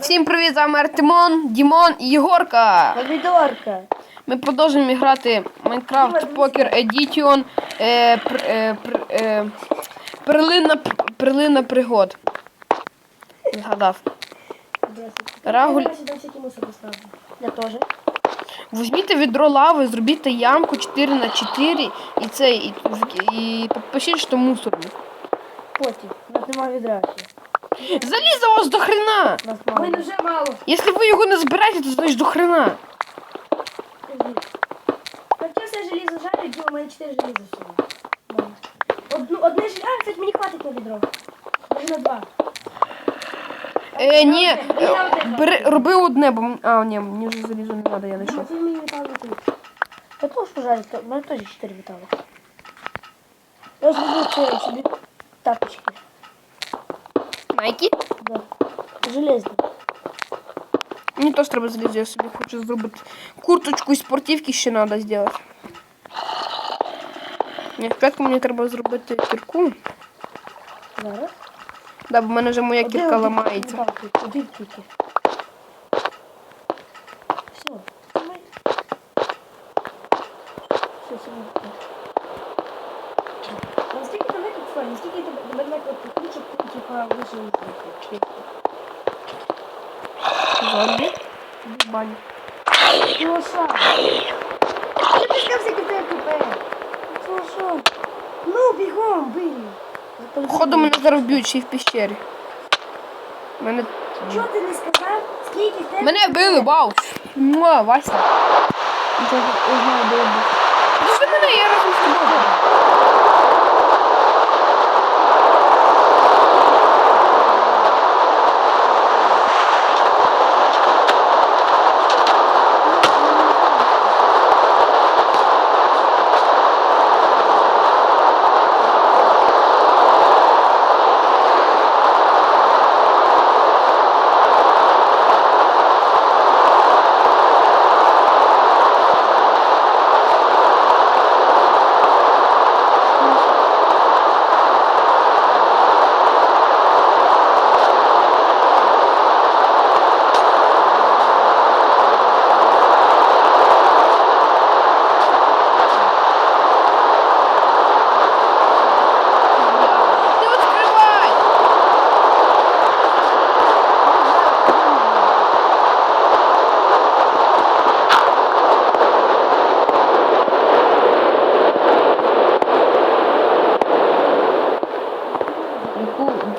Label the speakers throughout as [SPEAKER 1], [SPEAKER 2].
[SPEAKER 1] Всім привіт, з вами Артемон, Дімон і Єгорка.
[SPEAKER 2] Помідорка.
[SPEAKER 1] Ми продовжуємо грати Minecraft Poker Edition е, пр, е, пр, е, перлина, перлина пригод. Згадав. Рагуль.
[SPEAKER 2] Я теж.
[SPEAKER 1] Візьміть відро лави, зробіть ямку 4 на 4 і це, і, і підпишіть, що мусорник.
[SPEAKER 2] Потім. У нас немає відра. ще.
[SPEAKER 1] Заліза у вас до хрена!
[SPEAKER 2] У нас мало.
[SPEAKER 3] Мене вже мало.
[SPEAKER 1] Якщо ви його не збираєте, то значить до хрена.
[SPEAKER 2] Так я все желізо жарю, Діма, у мене 4 желіза всього. Одну, одне желізо, а, кстати, мені хватить на відро. Може на два.
[SPEAKER 1] Е, ні, е, бери, роби одне, бо м- а, ні, мені вже залізо не треба, я не
[SPEAKER 2] Що? Це мені метал. Я теж пожарю, то- у мене теж 4 метали. Я зроблю це собі тапочки.
[SPEAKER 1] Найки?
[SPEAKER 2] Да. Железні.
[SPEAKER 1] Мені теж треба залізти, я собі хочу зробити курточку і спортивки ще треба зробити. Ні, спочатку мені треба зробити кірку.
[SPEAKER 2] Зараз.
[SPEAKER 1] Да, бо в мене вже моя кірка ламається.
[SPEAKER 2] Один тільки. Все. Давай. Все, все. А наскільки тебе тут стоїть? Наскільки тебе тебе тут ключик, типа, вийшов із
[SPEAKER 1] Зомбі. В бані.
[SPEAKER 2] Слоша. Ти пішкався кипе кипе. Слоша. Ну, бігом, бий.
[SPEAKER 1] Походу мене зараз вб'ють ще й в пещері. Мене...
[SPEAKER 2] Чого ти не сказав? Скільки тебе?
[SPEAKER 1] Мене били, вау! Ну, Вася. Я знаю, де я був. Пішли мене, я разом з тобою.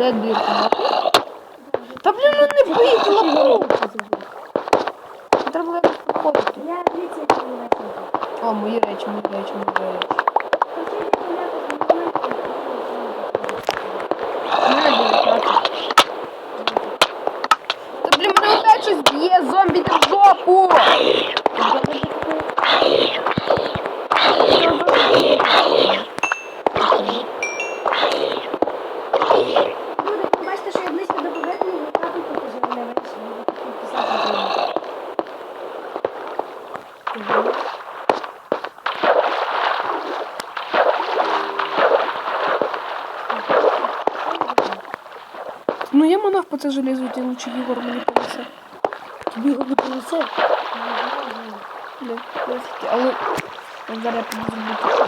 [SPEAKER 1] Де дирка? Та блін, ну не бить, лапу! Треба було.
[SPEAKER 2] Я як ти
[SPEAKER 1] О, мої речі, мої речі. Мене дев'ятнадцять. Та блін, мене опять щось б'є, зомбі ти в жопу!
[SPEAKER 2] Люди, бачите, що я близько до поверхні, ви капельку покажи мене вище. Я буду підписати.
[SPEAKER 1] Ну я монах по це железо, ти лучше Єгор мені понесе.
[SPEAKER 2] Тобі його не
[SPEAKER 1] нафіг, але зараз я піду зробити.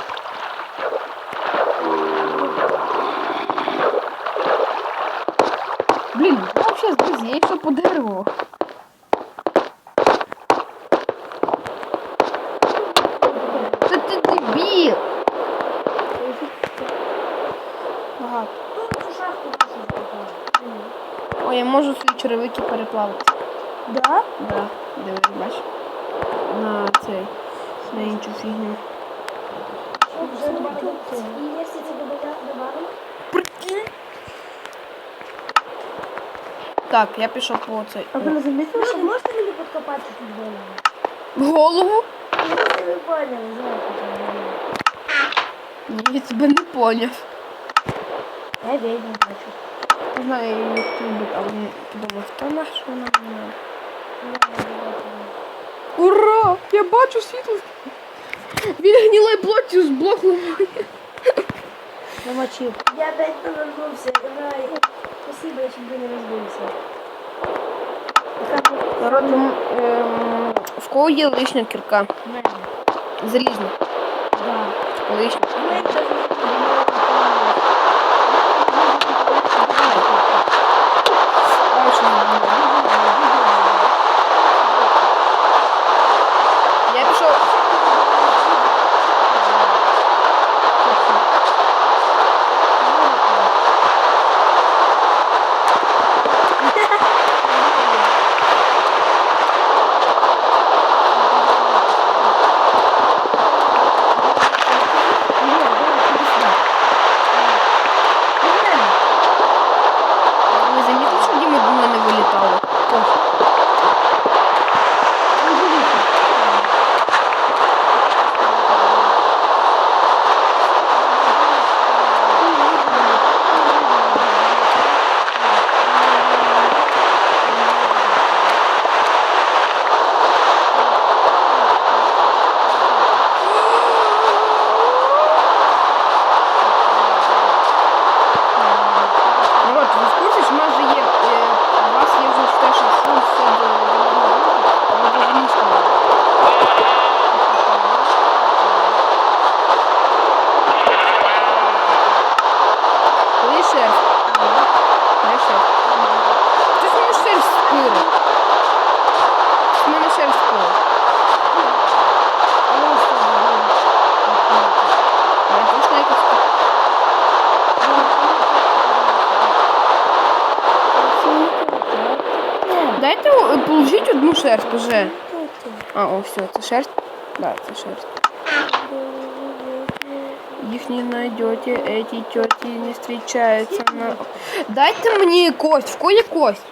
[SPEAKER 1] Блін, я вообще друзі, я йшов по дереву. Та ти дебіл! Багато.
[SPEAKER 2] Ну, цю шахту нашу зробили.
[SPEAKER 1] Ой, я можу свої черевики переплавити.
[SPEAKER 2] Да?
[SPEAKER 1] Да, дивись, бач. На цей, на іншу фігню. Прикинь. Так, я пішов по цей.
[SPEAKER 2] А ви не замітили, що можете мені підкопати тут голову?
[SPEAKER 1] Голову?
[SPEAKER 2] Я не знаєте,
[SPEAKER 1] Ні, я тебе не поняв.
[SPEAKER 2] Я ведьму бачу.
[SPEAKER 1] Не знаю, її любить, але не подумав, та на що вона надо? Ура! Я бачу світло. Він гнілої плоттю з блоку ламає.
[SPEAKER 2] Намочив. Я опять повернувся. Давай. Спасибо, я чуть не розбився.
[SPEAKER 1] Народ, ем, в кого є лишня кірка? Залізна.
[SPEAKER 2] Да.
[SPEAKER 1] Лишня. положіть одну шерсть уже. А, о, все, це шерсть? Да, це шерсть. Їх не найдете, эти тети не встречаются на... Дайте мені кость, в кого є кость?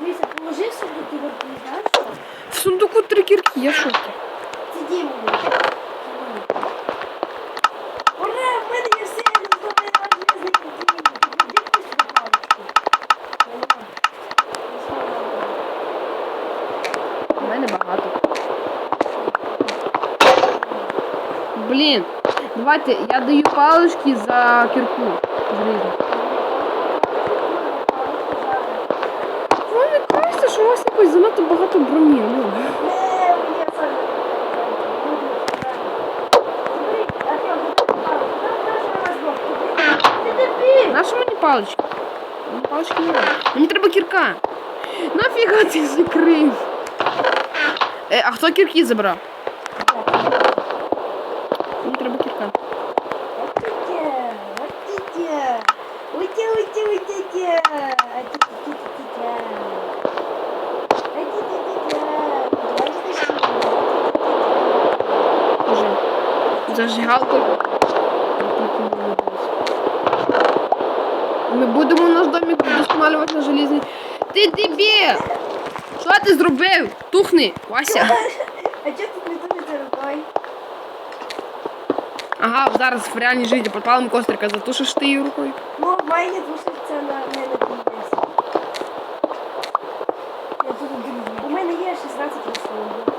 [SPEAKER 2] Дивіться, положи собі ти верту, знаєш що?
[SPEAKER 1] В сундуку три кірки, я в Блін, давайте, я даю палички за кірку. Зрізу. Ви не кажете, що у вас якось занадто багато броні. Ну. Нащо мені палички? Мені палички не треба. Мені треба кірка. Нафіга ти закрив? Е, а хто кірки забрав? Мені треба кірка. Уже. Зажигалку. Ми будемо наш домик вдосконалювати на желізний. Ти дебіл! Що ти зробив? Тухни, Вася.
[SPEAKER 2] А чого тут не тушиться рукою?
[SPEAKER 1] Ага, зараз в реальній житті пропалим кострика, затушиш ти її рукою.
[SPEAKER 2] Ну, в мене тушиться на не на. Я тут друзі. У мене є 16 розсудів.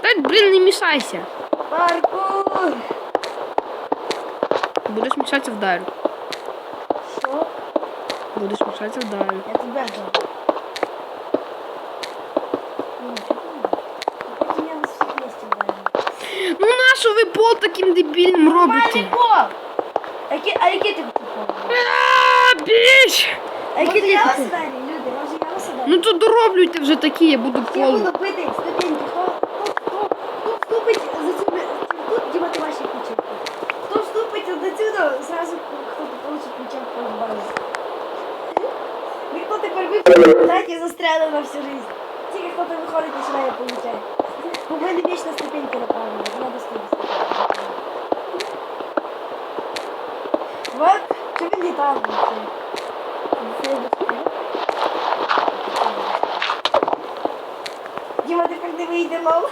[SPEAKER 1] Та, блін, не мішайся.
[SPEAKER 2] Паркур!
[SPEAKER 1] Будеш мішатися вдарю.
[SPEAKER 2] Що?
[SPEAKER 1] Будеш мішатися вдарю.
[SPEAKER 2] Я тебе жду. Ну, чого ти не йдеш? Ну, Потім я вас всіх вместе
[SPEAKER 1] Ну ви пол таким дебільним робите?
[SPEAKER 2] Пол! А які, а які ти пол?
[SPEAKER 1] А, біч!
[SPEAKER 2] А
[SPEAKER 1] Може,
[SPEAKER 2] ти
[SPEAKER 1] я вас
[SPEAKER 2] ударю, люди? Може я вас ударю?
[SPEAKER 1] Ну то дороблюйте вже такі, я буду
[SPEAKER 2] Я
[SPEAKER 1] пол.
[SPEAKER 2] буду бити ступеньки. Хто, хто, хто, хто вступить за цю... Тут Діма, ти ваші ключі. Хто вступить до цього, зразу хто получить ключа в базу. Ніхто тепер випадає, так і застряли на всю жизнь. Тільки хто там виходить, починає получати. У мене ступеньки ступенька направлена, вона доступна. Вот, що він літав? Діма, тепер не вийде, мам.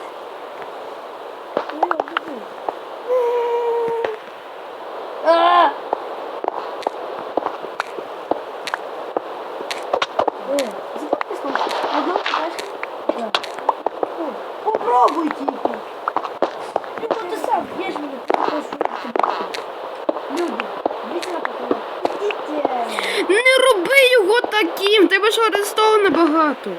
[SPEAKER 2] А! Е, запомни слово. Одну флешку? Да. О, Попробуй тільки. Ну, то ти сам, я ж мені просто Люди, дивіться на потолок. Ідіть.
[SPEAKER 1] Не чого таким? В Тебе що арестовано багато?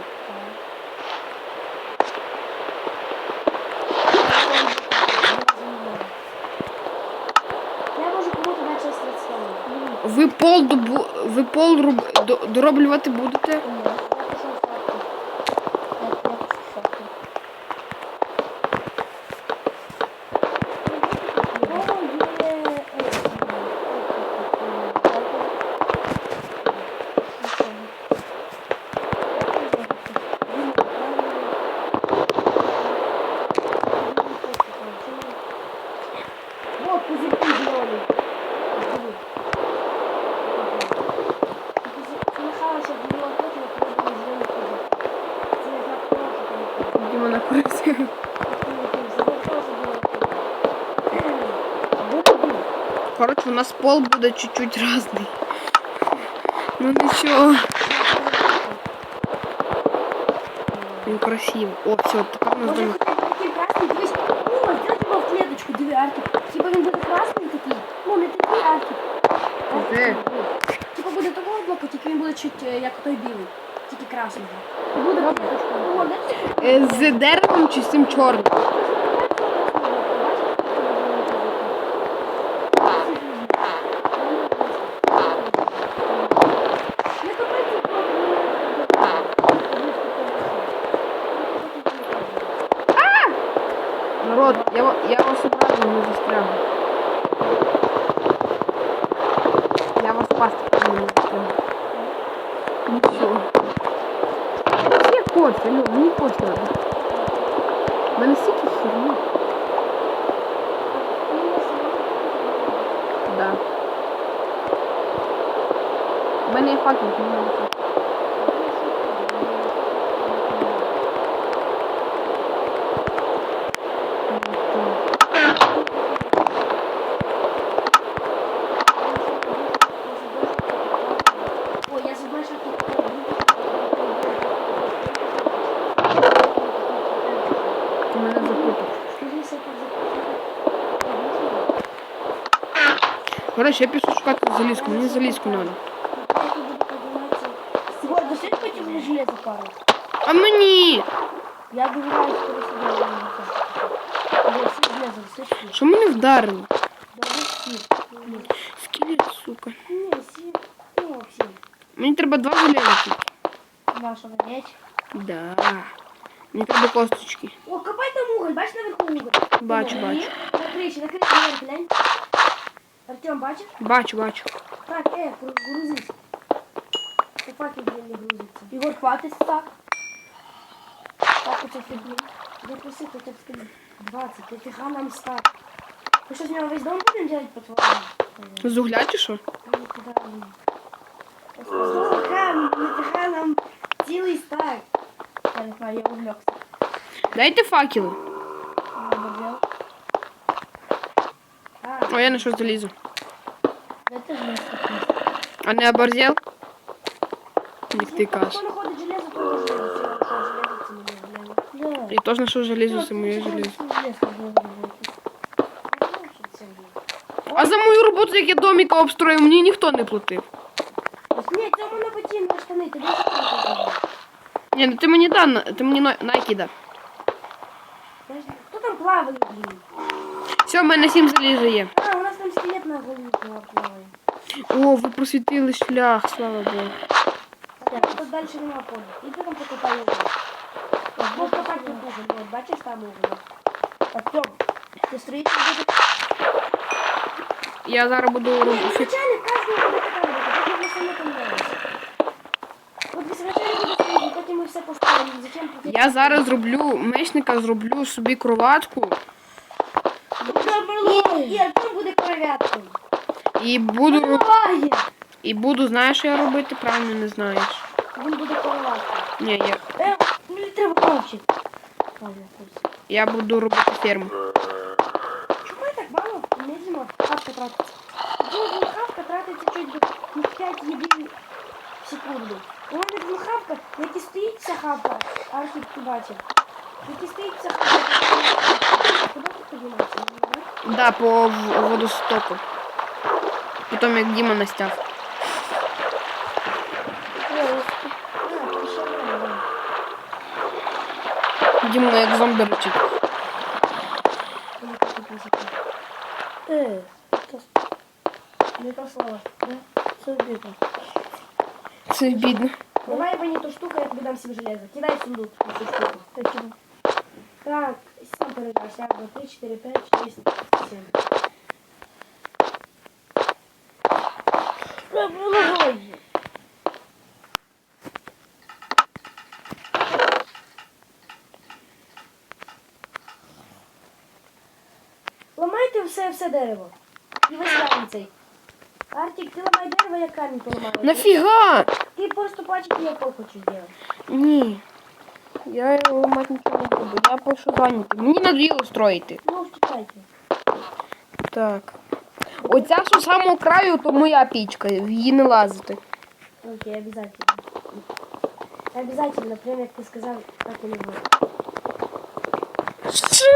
[SPEAKER 2] Я можу кому-то дати щось представити.
[SPEAKER 1] Ви пол добу... ви пол роб... до- дороблювати будете?
[SPEAKER 2] Я пішов в фактор. Я пішов в фактор. О, є, е, Вот, пузырьки зеленые. Смехалася в нього потім, коли були зелені пузирки. Це я знак того, що там
[SPEAKER 1] Діма на курсі. Коротше, у нас пол буде чуть-чуть разний. Ну нічого. Він красивий. О, все, тепер у нас дома.
[SPEAKER 2] О, в клеточку, диви, Арки. Типа він буде красний такий. Ну, не такий Арки.
[SPEAKER 1] Де?
[SPEAKER 2] Типа буде такого блоку, тільки він буде чуть е, як той білий. Тільки красний. Буде
[SPEAKER 1] Е, З деревом чи з цим чорним? Народ, я, я вас образив, не застрягну. Я вас пасти не застрягну. Нічого. Є кофе, ну, мені кофе. У мене стільки. Да. Є факел, не треба. залізку, мені залізку треба.
[SPEAKER 2] Вот, досить хоть мне железо пару.
[SPEAKER 1] А мені!
[SPEAKER 2] Я добираюсь скоро сюда. Вот, все железо, все
[SPEAKER 1] Що мене вдарило?
[SPEAKER 2] Да, все.
[SPEAKER 1] Скелет, сука.
[SPEAKER 2] Не, все. Ну, вообще.
[SPEAKER 1] Мені треба два залізки.
[SPEAKER 2] Вашего меч.
[SPEAKER 1] Да. Мені треба косточки.
[SPEAKER 2] О, копай там уголь, бачиш наверху уголь?
[SPEAKER 1] Бачу,
[SPEAKER 2] Ні,
[SPEAKER 1] бачу.
[SPEAKER 2] На криші, на криші, наверх, глянь. Артем, бачиш?
[SPEAKER 1] Бачу, бачу.
[SPEAKER 2] Так, е, гру- грузись. Ти факел не грузиться. Ігор, хватить так. Так, оце фігні. Я просив хоча б скажи. 20, нафіга нам стак. Ми що з нього весь дом будемо делать по-твоєму?
[SPEAKER 1] З угля чи що?
[SPEAKER 2] Ну, куди він? Слухай, нафіга нам цілий стак. Я не знаю, я увлекся.
[SPEAKER 1] Дайте факели.
[SPEAKER 2] А,
[SPEAKER 1] я залізо.
[SPEAKER 2] это железо.
[SPEAKER 1] А не оборзел? Як ти кажеш.
[SPEAKER 2] Хто знаходить железо, то железо. Все, железо це железо.
[SPEAKER 1] Теж моє желізо. А за мою роботу, як я доміка обстроїв, мені ніхто не платив.
[SPEAKER 2] Ні, цьому на боті на штани, ти?
[SPEAKER 1] Ні, ну ти мені да, на- ти мені на- найки да.
[SPEAKER 2] Хто там плаває, блін?
[SPEAKER 1] Все, в мене сім заліза є.
[SPEAKER 2] А, у нас там скелет на голові плаває.
[SPEAKER 1] О, ви просвітили шлях, слава Богу.
[SPEAKER 2] Так, тут далі нема поля. Іди там покопай угол. Ось копати тут от, бачиш там угол? Артем, ти строїтель буде...
[SPEAKER 1] Я зараз буду
[SPEAKER 2] Ні,
[SPEAKER 1] робити.
[SPEAKER 2] изначально каждый буде така ми самі там нравиться. От изначально буде строїтель, потім ми все построїмо. Зачем.
[SPEAKER 1] Я зараз зроблю мечника, зроблю собі кроватку
[SPEAKER 2] Ні, і Артем буде кров'яткою.
[SPEAKER 1] і буду
[SPEAKER 2] Давай!
[SPEAKER 1] і буду, знаєш, що я робити? Правильно не знаєш.
[SPEAKER 2] Він буде кров'яткою.
[SPEAKER 1] Ні, я,
[SPEAKER 2] Е, мені треба. Ладно, пусть.
[SPEAKER 1] я буду робити ферму.
[SPEAKER 2] Чому я так мало? Медленно хавка тратиться. Кожна хавка тратиться чуть до 5 єдин в секунду. У мене була хавка, і стоїть ця хавка, Архіп ти бачив. І стоїть ця хавка. Куди
[SPEAKER 1] Да, по водостоку. Потом як Діма настяг. Діма як
[SPEAKER 2] зомби ручить. это слово, да? Це обідно.
[SPEAKER 1] Це обідно.
[SPEAKER 2] Давай мені ту штуку, я тебе дам себе железо. Кидай сундук. Цю Так, сам передаш. Раз, два, три, чотири, п'ять, шість, сім. Ламайте все, все дерево. І весь камінь цей. Артик, ти ламай дерево, як камінь поламаєш.
[SPEAKER 1] Нафіга?
[SPEAKER 2] Ти просто пачки я хочу зробити.
[SPEAKER 1] Ні. Я його мать нічого не буду. Я пишу зайнятий. Мені надоїло строїти.
[SPEAKER 2] Ну, втікайте.
[SPEAKER 1] Так. Оця що з самого краю, то моя пічка. В її не лазити.
[SPEAKER 2] Окей, обязательно. Обязательно, прям як ти сказав, так і не буде.
[SPEAKER 1] Що?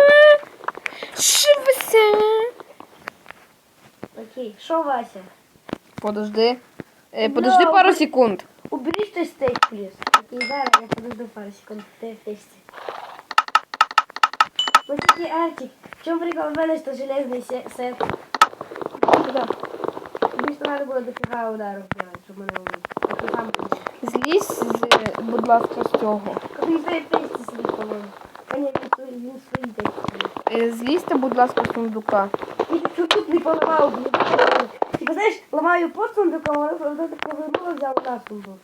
[SPEAKER 1] Що це?
[SPEAKER 2] Окей, що, Вася?
[SPEAKER 1] Подожди. Е, подожди
[SPEAKER 2] No,
[SPEAKER 1] пару
[SPEAKER 2] ви-
[SPEAKER 1] секунд.
[SPEAKER 2] Уберіть той стейк, пліз. Окей, зараз я секунд. Ти в тесті. Ось такий Артик. В чому прикол? Мене що железний сет.
[SPEAKER 1] Куди?
[SPEAKER 2] Тобі що треба було дофіга ударів делать, щоб мене убити.
[SPEAKER 1] Злізь, з, будь ласка, з цього.
[SPEAKER 2] Він своїй тесті сидить, по-моєму. А ні, він він.
[SPEAKER 1] Е, Злізьте, будь ласка, з сундука.
[SPEAKER 2] Я тут, тут не поламав. Типа, знаєш, ламаю под сундуком, а воно так повернуло, взяв на сундук.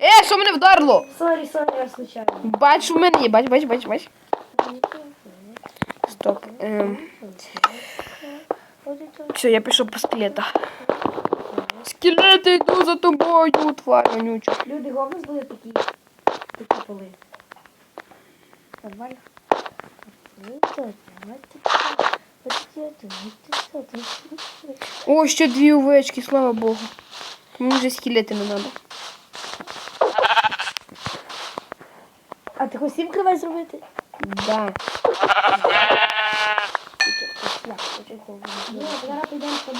[SPEAKER 1] Е, що мене вдарило?
[SPEAKER 2] Сорі, сорі, я случайно.
[SPEAKER 1] Бач, у мене є, бач, бач, бач, бач. Стоп. Ем, все, я пішов по скелетах. Скелети йду за тобою, тварь вонюча.
[SPEAKER 2] Люди голос були такі, такі поли. Нормально?
[SPEAKER 1] О, ще дві овечки, слава Богу. Мені вже скелети не треба.
[SPEAKER 2] А ти сім кривай зробити?
[SPEAKER 1] Да.
[SPEAKER 2] Ні, зараз підемо, що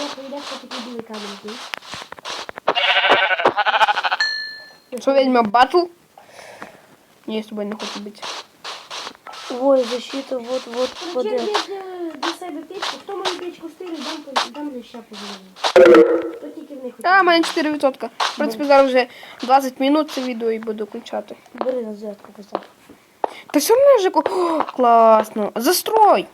[SPEAKER 1] візьме батл? Ні, я з тобою не хочу бити.
[SPEAKER 2] Ой, защита, вот, вот, Короче, я для себе печку. Стирить, дам, дам леща позвоню. Хто тільки в них
[SPEAKER 1] Та, у мене 4%. В принципі, зараз вже 20 минут це відео і буду кончати.
[SPEAKER 2] Бери на зв'язку постав.
[SPEAKER 1] Та все ж яко- О, класно. Застрой!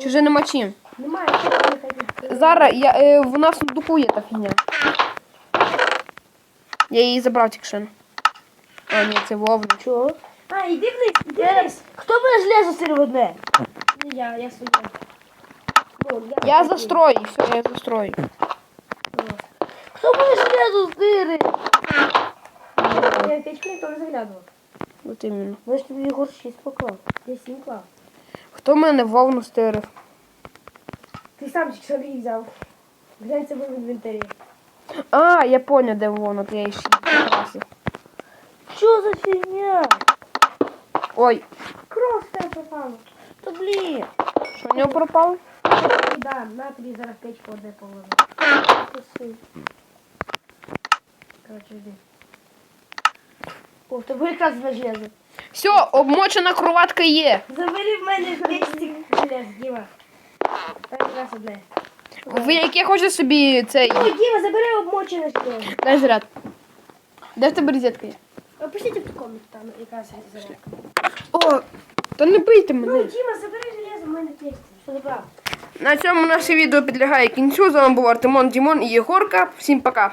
[SPEAKER 1] Чи вже нема чим?
[SPEAKER 2] Немає, що ти не хотів.
[SPEAKER 1] Зараз я, е, вона в сундуку є та фігня. Я її забрав тільки що. А, ні, це вовна.
[SPEAKER 2] Чого? А, іди вниз, іди вниз. Хто мене железо стирив одне? Не я, я своє.
[SPEAKER 1] Я застрою, все, я застрою.
[SPEAKER 2] Хто мене железо стирив? Я печку ніхто не заглядував.
[SPEAKER 1] От іменно.
[SPEAKER 2] Ви ж тобі Єгор 6 поклав. Я 7 клав.
[SPEAKER 1] Хто мене вовну стирив?
[SPEAKER 2] Ти сам що її взяв. Глянь це в інвентарі.
[SPEAKER 1] А, я поняв, де вовна, то я її ще не покрасив.
[SPEAKER 2] Що за фігня?
[SPEAKER 1] Ой,
[SPEAKER 2] Кров в тебе попало.
[SPEAKER 1] то блін. Що в нього пропало?
[SPEAKER 2] Да, на тобі зараз печку одне положу. Короче, йди. О, в тебе якраз на железо.
[SPEAKER 1] Все, обмочена кроватка є.
[SPEAKER 2] Забери в мене 200 желез, Діма. Там якраз одне.
[SPEAKER 1] Ви яке хочете собі цей.
[SPEAKER 2] Ой, Діма, забери обмочене железо.
[SPEAKER 1] Дай заряд. Де в тебе розетка є?
[SPEAKER 2] Опустите в ту комнату, там якраз зарядка.
[SPEAKER 1] О, та не бийте
[SPEAKER 2] Ну,
[SPEAKER 1] мене.
[SPEAKER 2] Діма, забери железо, в мене 200. Що забрав?
[SPEAKER 1] На цьому наше відео підлягає кінцю. З вами був Артемон Дімон і Єгорка. Всім пока.